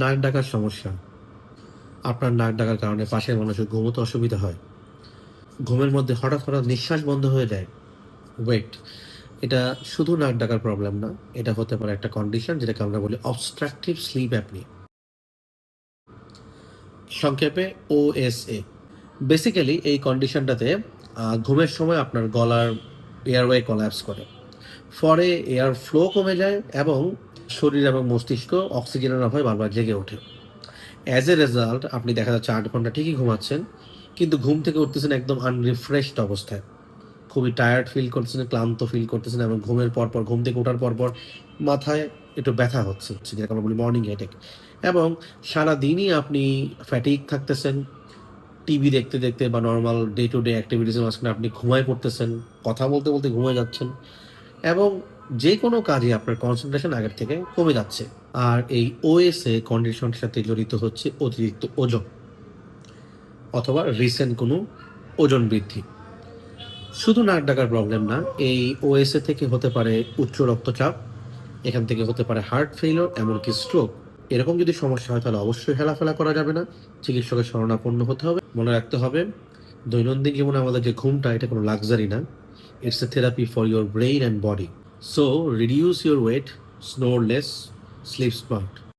নাক ডাকার সমস্যা। আপনার নাক ডাকার কারণে পাশের মানুষের ঘুমোতে অসুবিধা হয়। ঘুমের মধ্যে হঠাৎ হঠাৎ নিঃশ্বাস বন্ধ হয়ে যায়। ওয়েট এটা শুধু নাক ডাকার প্রবলেম না, এটা হতে পারে একটা কন্ডিশন যেটাকে আমরা বলি অবস্ট্রাকটিভ স্লিপ অ্যাপনি সংক্ষেপে ওএসএ বেসিক্যালি এই কন্ডিশনটাতে ঘুমের সময় আপনার গলার এয়ারওয়ে কলাপস করে। ফলে এয়ার ফ্লো কমে যায় এবং শরীর এবং মস্তিষ্ক অক্সিজেনের অভাবে বারবার জেগে ওঠে। অ্যাজ এ রেজাল্ট আপনি দেখা যাচ্ছে আট ঘণ্টা ঠিকই ঘুমাচ্ছেন, কিন্তু ঘুম থেকে উঠতেছেন একদম আনরিফ্রেশড অবস্থায়। খুবই টায়ার্ড ফিল করতেছেন, ক্লান্ত ফিল করতেছেন এবং ঘুমের পর পর, ঘুম থেকে ওঠার পর পর মাথায় একটু ব্যথা হচ্ছে, যেটাকে আমরা বলি মর্নিং হেডেক এবং সারা দিনই আপনি ফ্যাটিক থাকতেছেন টিভি দেখতে দেখতে বা নর্মাল ডে টু ডে অ্যাক্টিভিটিসের মাঝখানে আপনি ঘুমায় পড়তেছেন, কথা বলতে বলতে ঘুমায় যাচ্ছেন। এবং যে কোনো কাজে আপনার কনসেন্ট্রেশন আগের থেকে কমে যাচ্ছে। আর এই ওএসএ কন্ডিশনের সাথে জড়িত হচ্ছে অতিরিক্ত ওজন অথবা রিসেন্ট কোনো ওজন বৃদ্ধি। শুধু নাক ডাকার প্রবলেম না, এই ওএসএ থেকে হতে পারে উচ্চ রক্তচাপ, এখান থেকে হতে পারে হার্ট ফেইলর এমনকি স্ট্রোক এরকম যদি সমস্যা হয়, তাহলে অবশ্যই হেলাফেলা করা যাবে না। চিকিৎসকের শরণাপন্ন হতে হবে। মনে রাখতে হবে, দৈনন্দিন জীবনে আমাদের যে ঘুমটা, এটা কোনো লাক্সারি না। It's a therapy for your brain and body. So reduce your weight, snore less, sleep smart.